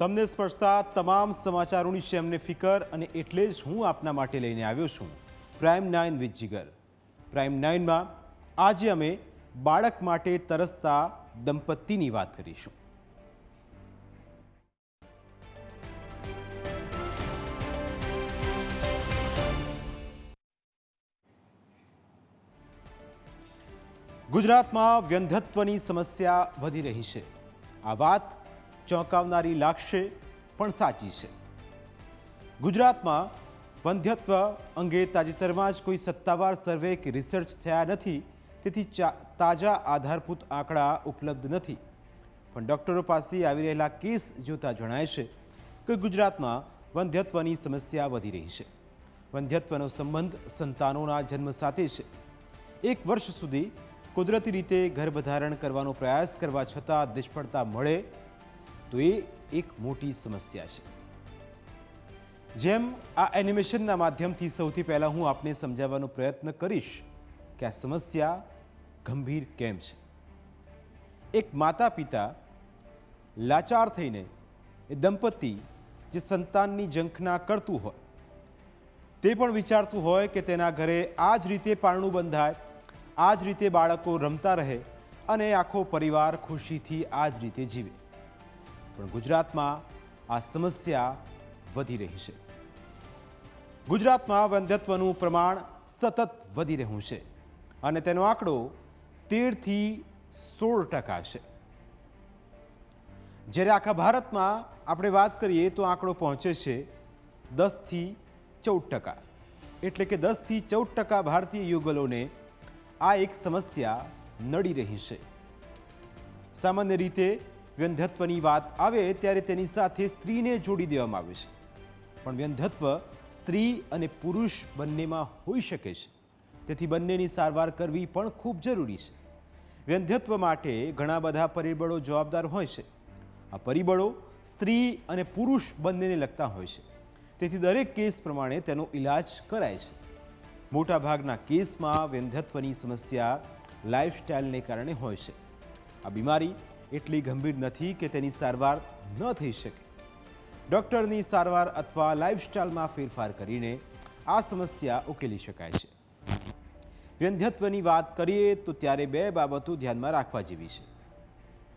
તમને સ્પર્શતા તમામ સમાચારોની છે અમને ફિકર અને એટલે જ હું આપના માટે લઈને આવ્યો છું. Prime nine with Jigar prime નાઇનમાં આજે અમે બાળક માટે તરસતા દંપતીની વાત કરીશું. ગુજરાતમાં વ્યંધત્વની સમસ્યા વધી રહી છે. આ વાત ચોંકાવનારી લાગશે પણ સાચી છે. ગુજરાતમાં વંધ્યત્વ અંગે તાજેતરમાં જ કોઈ સત્તાવાર સર્વે કે રિસર્ચ થયા નથી, તેથી તાજા આધારભૂત આંકડા ઉપલબ્ધ નથી. પણ ડૉક્ટરો પાસે આવી રહેલા કેસ જોતા જણાય છે કે ગુજરાતમાં વંધ્યત્વની સમસ્યા વધી રહી છે. વંધ્યત્વનો સંબંધ સંતાનોના જન્મ સાથે છે. એક વર્ષ સુધી કુદરતી રીતે ગર્ભધારણ કરવાનો પ્રયાસ કરવા છતાં નિષ્ફળતા મળે તો એ એક મોટી સમસ્યા છે. જેમ આ એનિમેશનના માધ્યમથી સૌથી પહેલાં હું આપને સમજાવવાનો પ્રયત્ન કરીશ કે આ સમસ્યા ગંભીર કેમ છે. એક માતા પિતા લાચાર થઈને એ દંપતી જે સંતાનની ઝંખના કરતું હોય, તે પણ વિચારતું હોય કે તેના ઘરે આ જ રીતે પારણું બંધાય આ જ રીતે બાળકો રમતા રહે અને આખો પરિવાર ખુશીથી આ જ રીતે જીવે. પણ ગુજરાતમાં આ સમસ્યા વધી રહી છે. ગુજરાતમાં વંધ્યત્વનું પ્રમાણ સતત વધી રહ્યું છે અને તેનો આંકડો તેરથી સોળ ટકા છે. જ્યારે આખા ભારતમાં આપણે વાત કરીએ તો આંકડો પહોંચે છે દસથી ચૌદ ટકા. એટલે કે દસથી ચૌદ ટકા ભારતીય યુગલોને આ એક સમસ્યા નડી રહી છે. સામાન્ય રીતે વ્યંધત્વની વાત આવે ત્યારે તેની સાથે સ્ત્રીને જોડી દેવામાં આવે છે. પણ વ્યંધત્વ સ્ત્રી અને પુરુષ બંનેમાં હોઈ શકે છે. તેથી બંનેની સારવાર કરવી પણ ખૂબ જરૂરી છે. વ્યંધત્વ માટે ઘણા બધા પરિબળો જવાબદાર હોય છે. આ પરિબળો સ્ત્રી અને પુરુષ બંનેને લગતા હોય છે. તેથી દરેક કેસ પ્રમાણે તેનો ઈલાજ કરાય છે. મોટાભાગના કેસમાં વ્યંધત્વની સમસ્યા લાઇફસ્ટાઇલને કારણે હોય છે. આ બીમારી એટલી ગંભીર નથી કે તેની સારવાર ન થઈ શકે. ડૉક્ટરની સારવાર અથવા લાઇફસ્ટાઇલમાં ફેરફાર કરીને આ સમસ્યા ઉકેલી શકાય છે. વ્યંધ્યત્વની વાત કરીએ તો ત્યારે બે બાબતો ધ્યાનમાં રાખવા જેવી છે.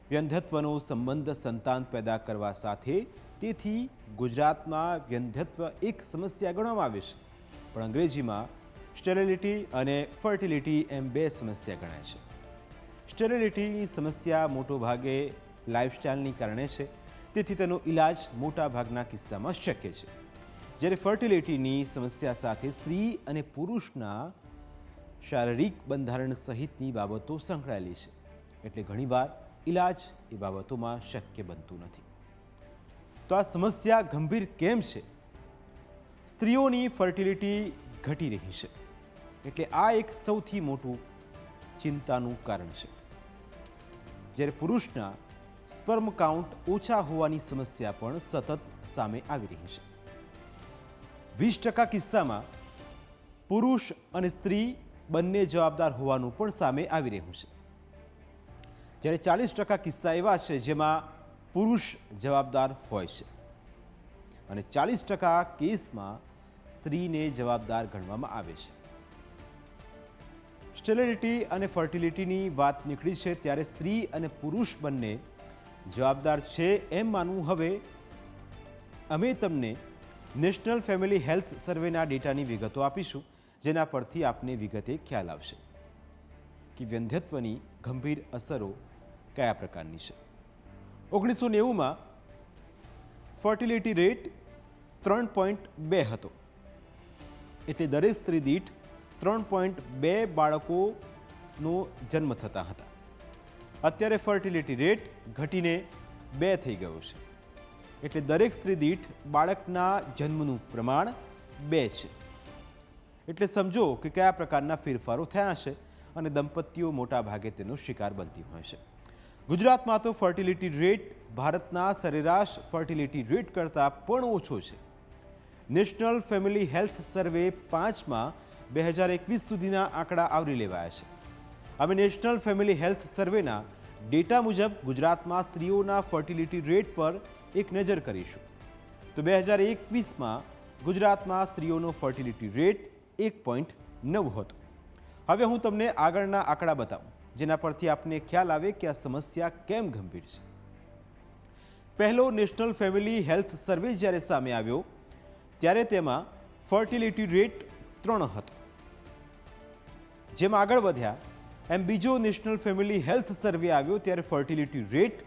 વ્યંધ્યત્વનો સંબંધ સંતાન પેદા કરવા સાથે તેથી ગુજરાતમાં વ્યંધ્યત્વ એક સમસ્યા ગણવામાં આવે છે. પણ અંગ્રેજીમાં સ્ટેરિલિટી અને ફર્ટિલિટી એમ બે સમસ્યા ગણાય છે. સ્ટેરિલિટીની સમસ્યા મોટો ભાગે લાઇફસ્ટાઇલની કારણે છે. તેથી તેનો ઈલાજ મોટા ભાગના કિસ્સામાં શક્ય છે. જ્યારે ફર્ટિલિટીની સમસ્યા સાથે સ્ત્રી અને પુરુષના શારીરિક બંધારણ સહિતની બાબતો સંકળાયેલી છે. એટલે ઘણીવાર ઈલાજ એ બાબતોમાં શક્ય બનતું નથી. તો આ સમસ્યા ગંભીર કેમ છે? સ્ત્રીઓની ફર્ટિલિટી ઘટી રહી છે. એટલે આ એક સૌથી મોટું ચિંતાનું કારણ છે. જ્યારે પુરુષના સ્પર્મ કાઉન્ટ ઓછા હોવાની સમસ્યા પણ સતત સામે આવી રહી છે. વીસ ટકા કિસ્સામાં પુરુષ અને સ્ત્રી બંને જવાબદાર હોવાનું પણ સામે આવી રહ્યું છે. જ્યારે ચાલીસ ટકા કિસ્સા એવા છે જેમાં પુરુષ જવાબદાર હોય છે. અને ચાલીસ ટકા કેસમાં સ્ત્રીને જવાબદાર ગણવામાં આવે છે. સ્ટેરિલિટી અને ફર્ટિલિટીની વાત નીકળી છે ત્યારે સ્ત્રી અને પુરુષ બંને જવાબદાર છે એમ માનવું હવે. અમે તમને નેશનલ ફેમિલી હેલ્થ સર્વેના ડેટાની વિગતો આપીશું, જેના પરથી આપને વિગતે ખ્યાલ આવશે કે વ્યંધ્યત્વની ગંભીર અસરો કયા પ્રકારની છે. ઓગણીસો નેવુંમાં ફર્ટિલિટી રેટ ત્રણ પોઈન્ટ બે હતો. એટલે દરેક સ્ત્રી દીઠ ત્રણ પોઈન્ટ બે બાળકોનો જન્મ થતા હતા. અત્યારે ફર્ટિલિટી રેટ ઘટીને બે થઈ ગયો છે. એટલે દરેક સ્ત્રી દીઠ બાળકના જન્મનું પ્રમાણ બે છે. એટલે સમજો કે કયા પ્રકારના ફેરફારો થયા છે અને દંપતીઓ મોટા ભાગે તેનો શિકાર બનતી હોય છે. ગુજરાતમાં તો ફર્ટિલિટી રેટ ભારતના સરેરાશ ફર્ટિલિટી રેટ કરતાં પણ ઓછો છે. નેશનલ ફેમિલી હેલ્થ સર્વે પાંચમાં બે હજાર એકવીસ સુધીના આંકડા આવરી લેવાયા છે. હવે નેશનલ ફેમિલી હેલ્થ સર્વેના ડેટા મુજબ ગુજરાતમાં સ્ત્રીઓના ફર્ટિલિટી રેટ પર એક નજર કરીશું. તો બે હજાર એકવીસમાં ગુજરાતમાં સ્ત્રીઓનો ફર્ટિલિટી રેટ એક પોઈન્ટ નવ હતો. હવે હું તમને આગળના આંકડા બતાવું, જેના પરથી આપને ખ્યાલ આવે કે આ સમસ્યા કેમ ગંભીર છે. પહેલો નેશનલ ફેમિલી હેલ્થ સર્વે જ્યારે સામે આવ્યો, ત્યારે તેમાં ફર્ટિલિટી રેટ ત્રણ હતો. જેમ આગળ વધ્યા, એમ બીજો નેશનલ ફેમિલી હેલ્થ સર્વે આવ્યો ત્યારે ફર્ટિલિટી રેટ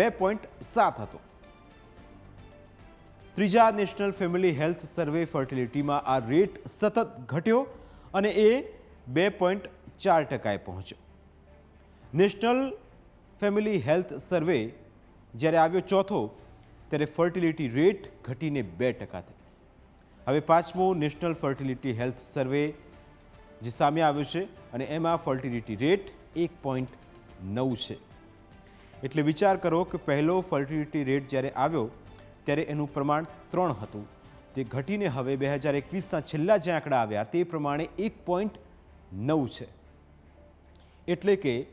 બે પોઈન્ટ સાત હતો. ત્રીજા નેશનલ ફેમિલી હેલ્થ સર્વે ફર્ટિલિટીમાં આ રેટ સતત ઘટ્યો અને એ બે પોઈન્ટ ચાર ટકાએ પહોંચ્યો. નેશનલ ફેમિલી હેલ્થ સર્વે જ્યારે આવ્યો ચોથો, ત્યારે ફર્ટિલિટી રેટ ઘટીને બે ટકા થઈ. હવે પાંચમો નેશનલ ફર્ટિલિટી હેલ્થ સર્વે જે સામે આવ્યો છે અને એમાં ફર્ટિલિટી રેટ એક પોઈન્ટ નવ છે. એટલે વિચાર કરો કે પહેલો ફર્ટિલિટી રેટ જ્યારે આવ્યો, ત્યારે એનું પ્રમાણ ત્રણ હતું. તે ઘટીને હવે બે હજાર એકવીસના છેલ્લા જે આંકડા આવ્યા, તે પ્રમાણે એક પોઈન્ટ નવ છે. એટલે કે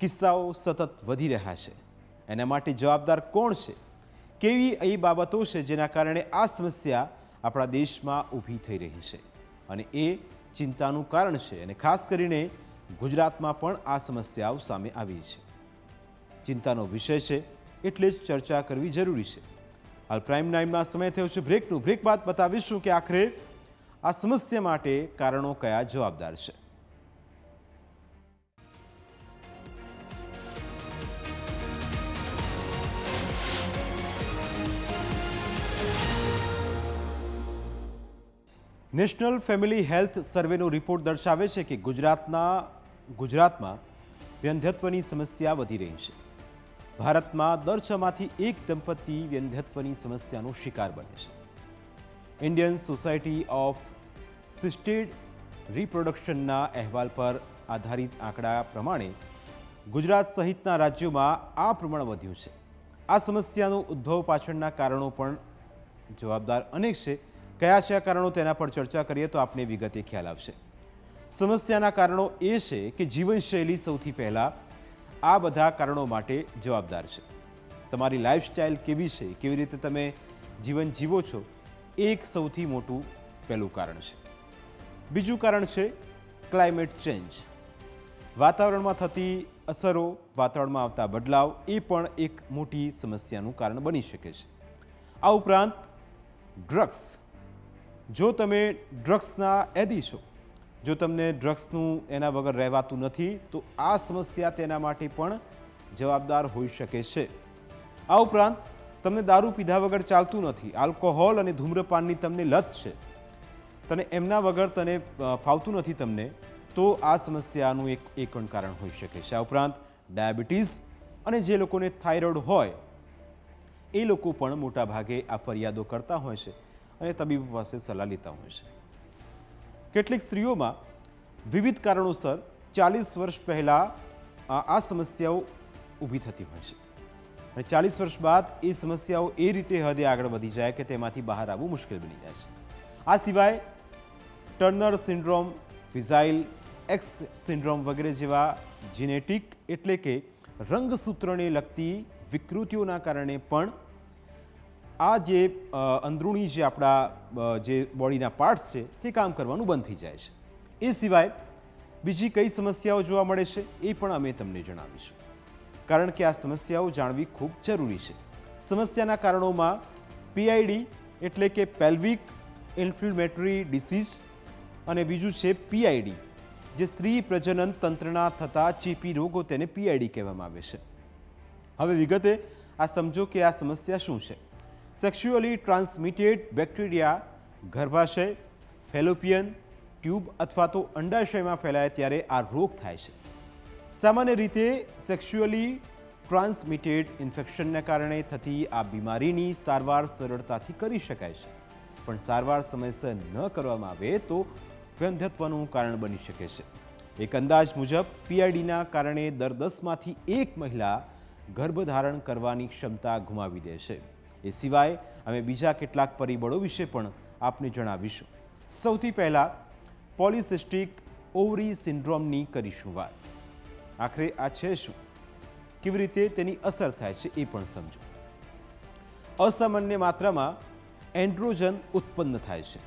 કિસ્સાઓ સતત વધી રહ્યા છે. એના માટે જવાબદાર કોણ છે? કેવી એ બાબતો છે જેના કારણે આ સમસ્યા આપણા દેશમાં ઊભી થઈ રહી છે? અને એ ચિંતાનું કારણ છે અને ખાસ કરીને ગુજરાતમાં પણ આ સમસ્યાઓ સામે આવી છે. ચિંતાનો વિષય છે એટલે જ ચર્ચા કરવી જરૂરી છે. હાલ પ્રાઇમ નાઇનમાં સમય થયો છે બ્રેકનું બ્રેક બાદ બતાવીશું કે આખરે આ સમસ્યા માટે કારણો કયા જવાબદાર છે. નેશનલ ફેમિલી હેલ્થ સર્વેનો રિપોર્ટ દર્શાવે છે કે ગુજરાતના ગુજરાતમાં વ્યંધ્યત્વની સમસ્યા વધી રહી છે. ભારતમાં દર છમાંથી એક દંપતી વ્યંધ્યત્વની સમસ્યાનો શિકાર બને છે. ઇન્ડિયન સોસાયટી ઓફ સિસ્ટેડ રિપ્રોડક્શનના અહેવાલ પર આધારિત આંકડા પ્રમાણે ગુજરાત સહિતના રાજ્યોમાં આ પ્રમાણ વધ્યું છે. આ સમસ્યાનો ઉદ્ભવ પાછળના કારણો પણ જવાબદાર અનેક છે. કયા છે કારણો તેના પર ચર્ચા કરીએ તો આપને વિગતે ખ્યાલ આવશે. સમસ્યાના કારણો એ છે કે જીવનશૈલી સૌથી પહેલાં આ બધા કારણો માટે જવાબદાર છે. તમારી લાઈફસ્ટાઈલ કેવી છે, કેવી રીતે તમે જીવન જીવો છો, એ એક સૌથી મોટું પહેલું કારણ છે. બીજું કારણ છે ક્લાઇમેટ ચેન્જ વાતાવરણમાં થતી અસરો, વાતાવરણમાં આવતા બદલાવ એ પણ એક મોટી સમસ્યાનું કારણ બની શકે છે. આ ઉપરાંત ડ્રગ્સ જો તમે ડ્રગ્સના એદી છો, જો તમને ડ્રગ્સનું એના વગર રહેવાતું નથી, તો આ સમસ્યા તેના માટે પણ જવાબદાર હોઈ શકે છે. આ ઉપરાંત, તમને દારૂ પીધા વગર ચાલતું નથી, આલ્કોહોલ અને ધૂમ્રપાનની તમને લત છે, તને એમના વગર તને ફાવતું નથી તમને, તો આ સમસ્યાનું એક એક પણ કારણ હોઈ શકે છે. આ ઉપરાંત, ડાયાબિટીસ અને જે લોકોને થાઇરોઇડ હોય, એ લોકો પણ મોટાભાગે આ ફરિયાદો કરતા હોય છે. અને તબીબ પાસે સલાહ લેતા હોય છે. કેટલીક સ્ત્રીઓમાં વિવિધ કારણોસર ચાલીસ વર્ષ પહેલાં આ સમસ્યાઓ ઊભી થતી હોય છે. અને ચાલીસ વર્ષ બાદ એ સમસ્યાઓ એ રીતે હદે આગળ વધી જાય કે તેમાંથી બહાર આવવું મુશ્કેલ બની જાય છે. આ સિવાય Turner syndrome fragile X syndrome વગેરે જેવા જીનેટિક એટલે કે રંગસૂત્રને લગતી વિકૃતિઓના કારણે પણ આ જે અંદરૂણી જે આપણા જે બોડીના પાર્ટ્સ છે, તે કામ કરવાનું બંધ થઈ જાય છે. એ સિવાય બીજી કઈ સમસ્યાઓ જોવા મળે છે, એ પણ અમે તમને જણાવીશું. કારણ કે આ સમસ્યાઓ જાણવી ખૂબ જરૂરી છે. સમસ્યાના કારણોમાં પીઆઈડી એટલે કે પેલ્વિક ઇન્ફ્લેમેટરી ડિસીઝ અને બીજું છે પીઆઈડી, જે સ્ત્રી પ્રજનન તંત્રના થતા ચેપી રોગો તેને પીઆઈડી કહેવામાં આવે છે. હવે વિગતે આ સમજો કે આ સમસ્યા શું છે. સેક્સ્યુઅલી ટ્રાન્સમિટેડ બેક્ટેરિયા ગર્ભાશય ફેલોપિયન ટ્યુબ અથવા તો અંડાશયમાં ફેલાય ત્યારે આ રોગ થાય છે. સામાન્ય રીતે સેક્સ્યુઅલી ટ્રાન્સમિટેડ ઇન્ફેક્શનને કારણે થતી આ બીમારીની સારવાર સરળતાથી કરી શકાય છે. પણ સારવાર સમયસર ન કરવામાં આવે તો વ્યંધત્વનું કારણ બની શકે છે. એક અંદાજ મુજબ પીઆઈડીના કારણે દર દસમાંથી એક મહિલા ગર્ભધારણ કરવાની ક્ષમતા ગુમાવી દે છે. એ સિવાય અમે બીજા કેટલાક પરિબળો વિશે પણ આપને જણાવીશું. સૌથી પહેલાં પોલિસિસ્ટિક ઓવરી સિન્ડ્રોમની કરીશું વાત. આખરે આ છે શું? કેવી રીતે તેની અસર થાય છે એ પણ સમજો. અસામાન્ય માત્રામાં એન્ડ્રોજન ઉત્પન્ન થાય છે.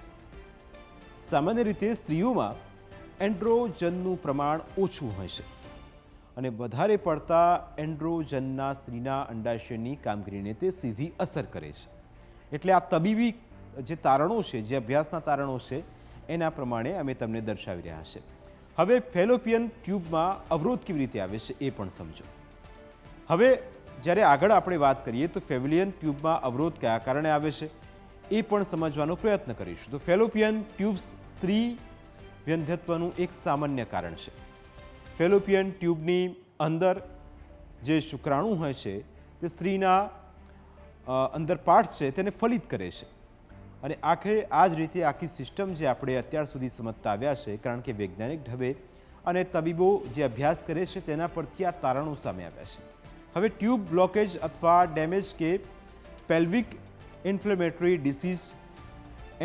સામાન્ય રીતે સ્ત્રીઓમાં એન્ડ્રોજનનું પ્રમાણ ઓછું હોય છે. અને વધારે પડતા એન્ડ્રોજનના સ્ત્રીના અંડાશયની કામગીરીને તે સીધી અસર કરે છે. એટલે આ તબીબી જે તારણો છે, જે અભ્યાસના તારણો છે, એના પ્રમાણે અમે તમને દર્શાવી રહ્યા છે. હવે ફેલોપિયન ટ્યુબમાં અવરોધ કેવી રીતે આવે છે એ પણ સમજો. હવે જ્યારે આગળ આપણે વાત કરીએ તો ફેવિલિયન ટ્યુબમાં અવરોધ કયા કારણે આવે છે એ પણ સમજવાનો પ્રયત્ન કરીશું. તો ફેલોપિયન ટ્યુબ્સ સ્ત્રી વ્યંધત્વનું એક સામાન્ય કારણ છે. ફેલોપિયન ટ્યુબની અંદર જે શુક્રાણુ હોય છે, તે સ્ત્રીના અંદર પાર્ટ્સ છે, તેને ફલિત કરે છે. અને આખરે આ જ રીતે આખી સિસ્ટમ જે આપણે અત્યાર સુધી સમજતા આવ્યા છે, કારણ કે વૈજ્ઞાનિક ઢબે અને તબીબો જે અભ્યાસ કરે છે, તેના પરથી આ તારણો સામે આવ્યા છે. હવે ટ્યુબ બ્લોકેજ અથવા ડેમેજ કે pelvic inflammatory disease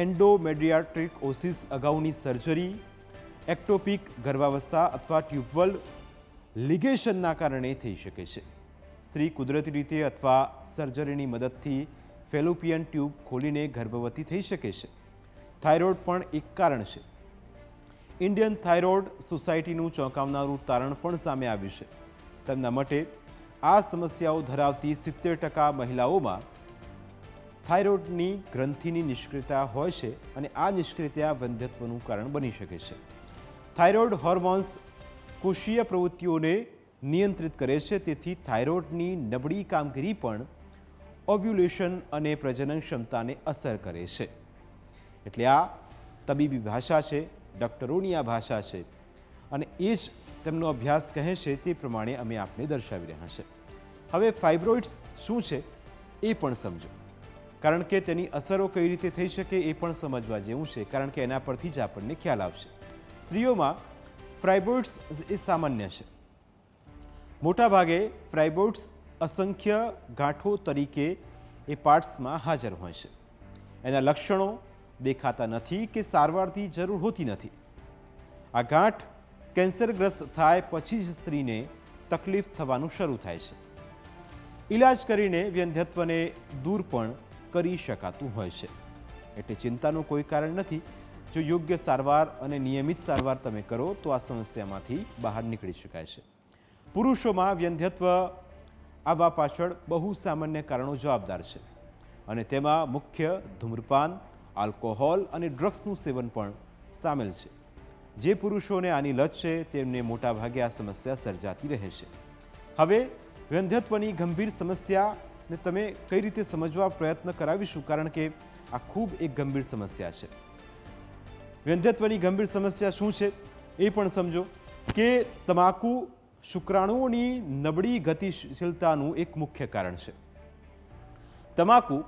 endometriosis અગાઉની સર્જરી એક્ટોપિક ગર્ભાવસ્થા અથવા ટ્યુબવલ લિગેશનના કારણે થઈ શકે છે. સ્ત્રી કુદરતી રીતે અથવા સર્જરીની મદદથી ફેલોપિયન ટ્યુબ ખોલીને ગર્ભવતી થઈ શકે છે. થાઇરોઇડ પણ એક કારણ છે. ઇન્ડિયન થાઇરોઇડ સોસાયટીનું ચોંકાવનારું તારણ પણ સામે આવ્યું છે. તેમના મતે, આ સમસ્યાઓ ધરાવતી સિત્તેર ટકા મહિલાઓમાં થાઇરોઇડની ગ્રંથિની નિષ્ક્રિયતા હોય છે અને આ નિષ્ક્રિયતા વંધ્યત્વનું કારણ બની શકે છે. થાઇરોઇડ હોર્મોન્સ કોષીય પ્રવૃત્તિઓને નિયંત્રિત કરે છે. તેથી થાઇરોઇડની નબળી કામગીરી પણ ઓવ્યુલેશન અને પ્રજનન ક્ષમતાને અસર કરે છે. એટલે આ તબીબી ભાષા છે, ડૉક્ટરોની આ ભાષા છે અને એ જ તેમનો અભ્યાસ કહે છે તે પ્રમાણે અમે આપને દર્શાવી રહ્યા છે. હવે ફાઇબ્રોઇડ્સ શું છે એ પણ સમજો. કારણ કે તેની અસરો કઈ રીતે થઈ શકે એ પણ સમજવા જેવું છે. કારણ કે એના પરથી જ આપણને ખ્યાલ આવશે. સ્ત્રીઓમાં ફ્રાઇબોઇડ્સ એ સામાન્ય છે. મોટાભાગે ફ્રાઇબોઇડ્સ અસંખ્ય ગાંઠો તરીકે એ પાર્ટ્સમાં હાજર હોય છે. એના લક્ષણો દેખાતા નથી કે સારવારથી જરૂર હોતી નથી. આ ગાંઠ કેન્સરગ્રસ્ત થાય પછી જ સ્ત્રીને તકલીફ થવાનું શરૂ થાય છે. ઈલાજ કરીને વ્યંધ્યત્વને દૂર પણ કરી શકાતું હોય છે. એટલે ચિંતાનું કોઈ કારણ નથી. જો યોગ્ય સારવાર અને નિયમિત સારવાર તમે કરો, તો આ સમસ્યામાંથી બહાર નીકળી શકાય છે. પુરુષોમાં વ્યંધ્યત્વ આવવા પાછળ બહુ સામાન્ય કારણો જવાબદાર છે. અને તેમાં મુખ્ય ધૂમ્રપાન, આલ્કોહોલ અને ડ્રગ્સનું સેવન પણ સામેલ છે. જે પુરુષોને આની લત છે, તેમને મોટાભાગે આ સમસ્યા સર્જાતી રહે છે. હવે, વ્યંધ્યત્વની ગંભીર સમસ્યાને તમે કઈ રીતે સમજવા પ્રયત્ન કરાવીશું? કારણ કે આ ખૂબ એક ગંભીર સમસ્યા છે. વ્યંધ્યત્વની ગંભીર સમસ્યા શું છે એ પણ સમજો કે તમાકુ શુક્રાણુઓની નબળી ગતિશીલતાનું એક મુખ્ય કારણ છે. તમાકુ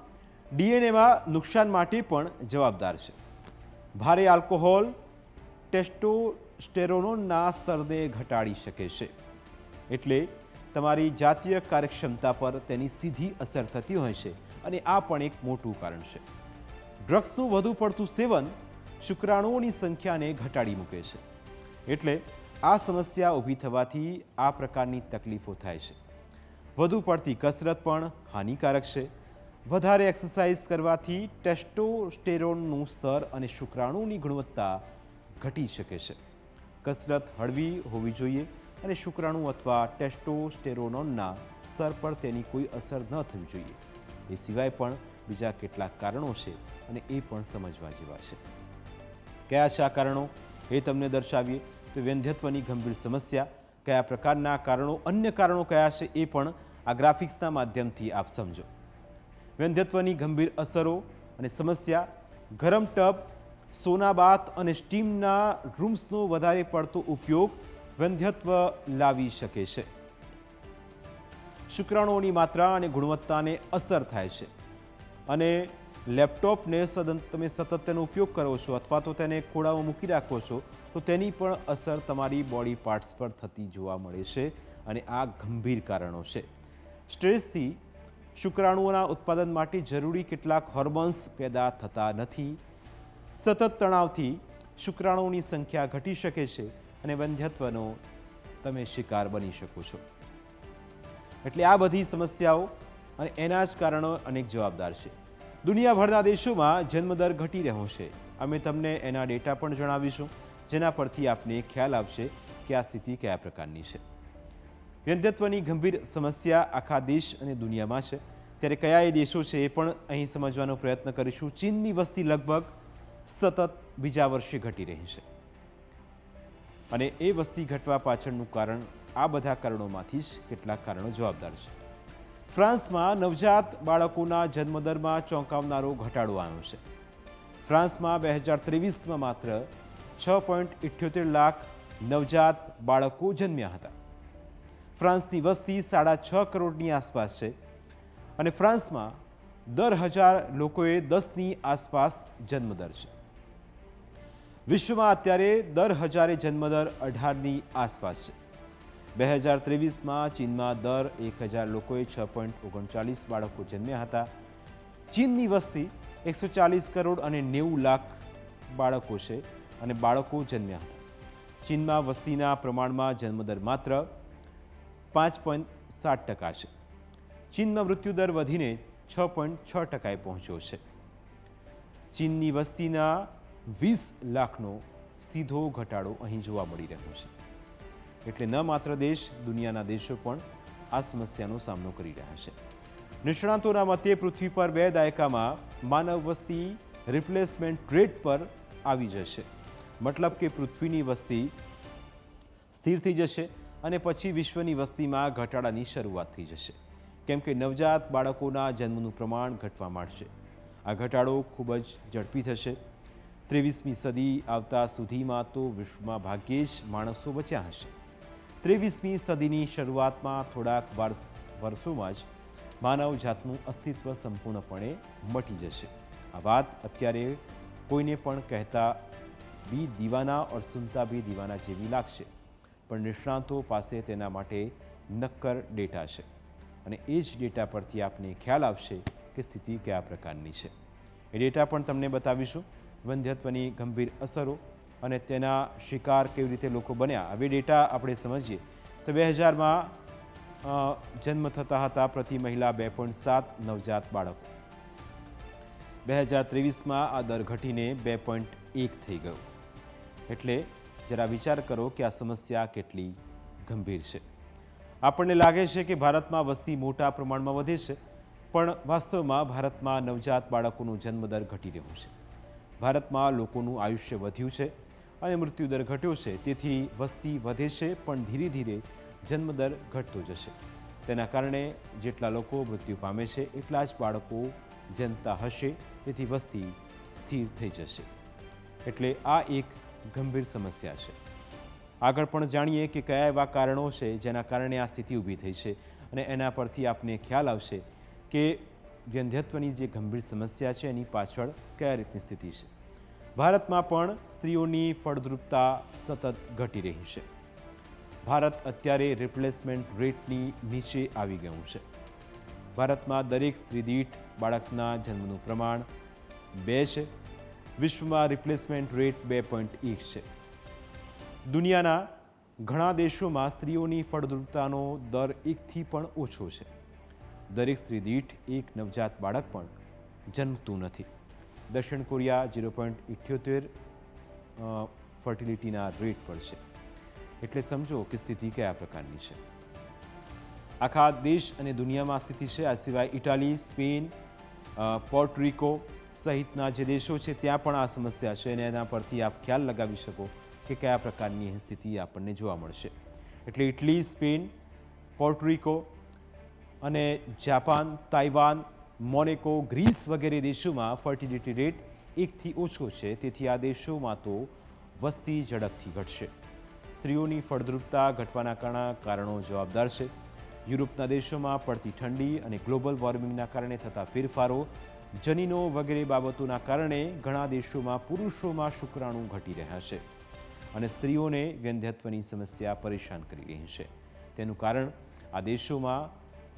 ડીએનએમાં નુકસાન માટે પણ જવાબદાર છે. ભારે આલ્કોહોલ, ટેસ્ટોસ્ટેરોનોના સ્તરને ઘટાડી શકે છે. એટલે તમારી જાતીય કાર્યક્ષમતા પર તેની સીધી અસર થતી હોય છે અને આ પણ એક મોટું કારણ છે. ડ્રગ્સનું વધુ પડતું સેવન શુક્રાણુઓની સંખ્યાને ઘટાડી મૂકે છે. એટલે આ સમસ્યા ઊભી થવાથી આ પ્રકારની તકલીફો થાય છે. વધુ પડતી કસરત પણ હાનિકારક છે. વધારે એક્સરસાઇઝ કરવાથી ટેસ્ટોસ્ટેરોનનું સ્તર અને શુક્રાણુની ગુણવત્તા ઘટી શકે છે. કસરત હળવી હોવી જોઈએ અને શુક્રાણુ અથવા ટેસ્ટોસ્ટેરોનોનના સ્તર પર તેની કોઈ અસર ન થવી જોઈએ. એ સિવાય પણ બીજા કેટલાક કારણો છે અને એ પણ સમજવા જેવા છે. કયા આ કારણો એ તમને દર્શાવીએ? તો વ્યંધ્યત્વની ગંભીર સમસ્યા, કયા પ્રકારના કારણો, અન્ય કારણો કયા છે એ પણ આ ગ્રાફિક્સના માધ્યમથી આપ સમજો. વ્યંધ્યત્વની ગંભીર અસરો અને સમસ્યા, ગરમ ટબ, સોના બાથ અને સ્ટીમના રૂમ્સનો વધારે પડતો ઉપયોગ વ્યંધ્યત્વ લાવી શકે છે. શુક્રાણુઓની માત્રા અને ગુણવત્તાને અસર થાય છે. અને લેપટોપને સદન તમે સતત તેનો ઉપયોગ કરો છો અથવા તો તેને ખોળામાં મૂકી રાખો છો, તો તેની પણ અસર તમારી બોડી પાર્ટ્સ પર થતી જોવા મળે છે અને આ ગંભીર કારણો છે. સ્ટ્રેસથી શુક્રાણુઓના ઉત્પાદન માટે જરૂરી કેટલાક હોર્મોન્સ પેદા થતા નથી. સતત તણાવથી શુક્રાણુઓની સંખ્યા ઘટી શકે છે અને વંધ્યત્વનો તમે શિકાર બની શકો છો. એટલે આ બધી સમસ્યાઓ અને એના જ કારણો અનેક જવાબદાર છે. દુનિયાભરના દેશોમાં જન્મદર ઘટી રહ્યો છે. અમે તમને એના ડેટા પણ જણાવીશું, જેના પરથી આપને ખ્યાલ આવશે કે આ સ્થિતિ કયા પ્રકારની છે. વ્યંધત્વની ગંભીર સમસ્યા આખા દેશ અને દુનિયામાં છે. ત્યારે કયા એ દેશો છે એ પણ અહીં સમજવાનો પ્રયત્ન કરીશું. ચીનની વસ્તી લગભગ સતત બીજા વર્ષે ઘટી રહી છે. અને એ વસ્તી ઘટવા પાછળનું કારણ આ બધા કારણોમાંથી જ કેટલાક કારણો જવાબદાર છે. ફ્રાન્સમાં નવજાત બાળકોના જન્મદરમાં ચોંકાવનારો ઘટાડો આવ્યો છે. ફ્રાન્સમાં બે હજાર ત્રેવીસમાં માત્ર છ પોઈન્ટ ઇઠ્યોતેર લાખ નવજાત બાળકો જન્મ્યા હતા. ફ્રાન્સની વસ્તી સાડા છ કરોડની આસપાસ છે અને ફ્રાન્સમાં દર હજાર લોકોએ દસની આસપાસ જન્મદર છે. વિશ્વમાં અત્યારે દર હજારે જન્મદર અઢારની આસપાસ છે. બે હજાર ત્રેવીસમાં ચીનમાં દર એક હજાર લોકોએ છ પોઈન્ટ ઓગણચાલીસ બાળકો જન્મ્યા હતા. ચીનની વસ્તી એકસો ચાલીસ કરોડ અને નેવું લાખ બાળકો છે અને બાળકો જન્મ્યા હતા. ચીનમાં વસ્તીના પ્રમાણમાં જન્મદર માત્ર પાંચ પોઈન્ટ સાત ટકા છે. ચીનમાં મૃત્યુદર વધીને છ પોઈન્ટ છ ટકાએ પહોંચ્યો છે. ચીનની વસ્તીના વીસ લાખનો સીધો ઘટાડો અહીં જોવા મળી રહ્યો છે. એટલે ન માત્ર દેશ, દુનિયાના દેશો પણ આ સમસ્યાનો સામનો કરી રહ્યા છે. નિષ્ણાતોના મતે પૃથ્વી પર બે દાયકામાં માનવ વસ્તી રિપ્લેસમેન્ટ રેટ પર આવી જશે. મતલબ કે પૃથ્વીની વસ્તી સ્થિર થઈ જશે અને પછી વિશ્વની વસ્તીમાં ઘટાડાની શરૂઆત થઈ જશે. કેમ કે નવજાત બાળકોના જન્મનું પ્રમાણ ઘટવા માંડશે. આ ઘટાડો ખૂબ જ ઝડપી થશે. ત્રેવીસમી સદી આવતા સુધીમાં તો વિશ્વમાં ભાગ્યે જ માણસો બચ્યા હશે. ત્રેવીસમી સદીની શરૂઆતમાં થોડાક વર્ષ, વર્ષોમાં જ માનવ જાતનું અસ્તિત્વ સંપૂર્ણપણે મટી જશે. આ વાત અત્યારે કોઈને પણ કહેતા બી દીવાના ઓર સુનતા બી દીવાના જેવી લાગશે. પણ નિષ્ણાંતો પાસે તેના માટે નક્કર ડેટા છે. અને એ જ ડેટા પરથી આપને ખ્યાલ આવશે કે સ્થિતિ કયા પ્રકારની છે. એ ડેટા પણ તમને બતાવીશું. વંધ્યત્વની ગંભીર અસરો અને તેના શિકાર કેવી રીતે લોકો બન્યા હવે ડેટા આપણે સમજીએ. તો બે હજારમાં જન્મ થતા હતા પ્રતિ મહિલા બે પોઈન્ટ સાત નવજાત બાળકો. બે હજાર ત્રેવીસમાં આ દર ઘટીને બે પોઈન્ટ એક થઈ ગયો. એટલે જરા વિચાર કરો કે આ સમસ્યા કેટલી ગંભીર છે. આપણને લાગે છે કે ભારતમાં વસ્તી મોટા પ્રમાણમાં વધે છે, પણ વાસ્તવમાં ભારતમાં નવજાત બાળકોનો જન્મદર ઘટી રહ્યો છે. ભારતમાં લોકોનું આયુષ્ય વધ્યું છે અને મૃત્યુદર ઘટ્યો છે. તેથી વસ્તી વધે છે, પણ ધીરે ધીરે જન્મદર ઘટતો જશે. તેના કારણે જેટલા લોકો મૃત્યુ પામે છે, એટલા જ બાળકો જનતા હશે, તેથી વસ્તી સ્થિર થઈ જશે. એટલે આ એક ગંભીર સમસ્યા છે. આગળ પણ જાણીએ કે કયા એવા કારણો છે જેના કારણે આ સ્થિતિ ઊભી થઈ છે અને એના પરથી આપને ખ્યાલ આવશે કે વ્યંધ્યત્વની જે ગંભીર સમસ્યા છે, એની પાછળ કયા રીતની સ્થિતિ છે. ભારતમાં પણ સ્ત્રીઓની ફળદ્રુપતા સતત ઘટી રહી છે. ભારત અત્યારે રિપ્લેસમેન્ટ રેટની નીચે આવી ગયું છે. ભારતમાં દરેક સ્ત્રી દીઠ બાળકના જન્મનું પ્રમાણ બે છે. વિશ્વમાં રિપ્લેસમેન્ટ રેટ બે પોઈન્ટ એક છે. દુનિયાના ઘણા દેશોમાં સ્ત્રીઓની ફળદ્રુપતાનો દર એકથી પણ ઓછો છે. દરેક સ્ત્રી દીઠ એક નવજાત બાળક પણ જન્મતું નથી. દક્ષિણ કોરિયા ઝીરો પોઈન્ટ ઇઠ્યોતેર ફર્ટિલિટીના રેટ પર છે. એટલે સમજો કે સ્થિતિ કયા પ્રકારની છે. આખા દેશ અને દુનિયામાં સ્થિતિ છે, આ સિવાય ઇટાલી, સ્પેન પોર્ટરિકો સહિતના જે દેશો છે, ત્યાં પણ આ સમસ્યા છે અને એના પરથી આપ ખ્યાલ લગાવી શકો કે કયા પ્રકારની સ્થિતિ આપણને જોવા મળશે. એટલે ઇટલી, સ્પેન પોર્ટરિકો અને જાપાન, તાઇવાન મોનેકો, ગ્રીસ વગેરે દેશોમાં ફર્ટિલિટી રેટ એકથી ઓછો છે. તેથી આ દેશોમાં તો વસ્તી ઝડપથી ઘટશે. સ્ત્રીઓની ફળદ્રુપતા ઘટવાના ઘણા કારણો જવાબદાર છે. યુરોપના દેશોમાં પડતી ઠંડી અને ગ્લોબલ વોર્મિંગના કારણે થતા ફેરફારો, જનીનો વગેરે બાબતોના કારણે ઘણા દેશોમાં પુરુષોમાં શુક્રાણુ ઘટી રહ્યા છે અને સ્ત્રીઓને વ્યંધ્યત્વની સમસ્યા પરેશાન કરી રહી છે. તેનું કારણ આ દેશોમાં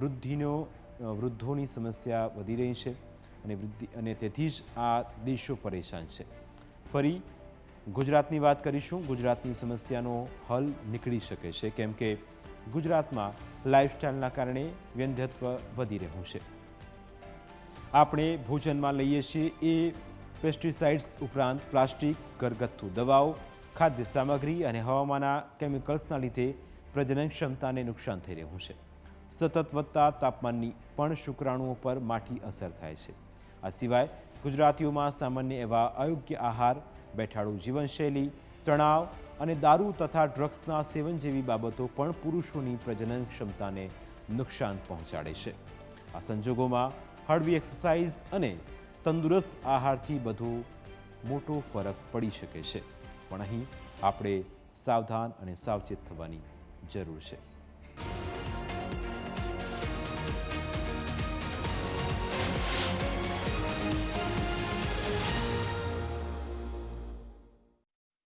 વૃદ્ધિનો વૃદ્ધોની સમસ્યા વધી રહી છે અને વૃદ્ધિ અને તેથી જ આ દેશો પરેશાન છે. ફરી ગુજરાતની વાત કરીશું. ગુજરાતની સમસ્યાનો હલ નીકળી શકે છે, કેમ કે ગુજરાતમાં લાઇફસ્ટાઇલના કારણે વ્યંધ્યત્વ વધી રહ્યું છે. આપણે ભોજનમાં લઈએ છીએ એ પેસ્ટિસાઇડ્સ ઉપરાંત પ્લાસ્ટિક, ઘરગથ્થુ દવાઓ, ખાદ્ય સામગ્રી અને હવામાના કેમિકલ્સના લીધે પ્રજનન ક્ષમતાને નુકસાન થઈ રહ્યું છે. સતત વધતા તાપમાનની પણ શુક્રાણુઓ પર માઠી અસર થાય છે. આ સિવાય ગુજરાતીઓમાં સામાન્ય એવા અયોગ્ય આહાર, બેઠાડું જીવનશૈલી, તણાવ અને દારૂ તથા ડ્રગ્સના સેવન જેવી બાબતો પણ પુરુષોની પ્રજનન ક્ષમતાને નુકસાન પહોંચાડે છે. આ સંજોગોમાં હળવી એક્સરસાઇઝ અને તંદુરસ્ત આહારથી બધો મોટો ફરક પડી શકે છે. પણ અહીં આપણે સાવધાન અને સાવચેત થવાની જરૂર છે.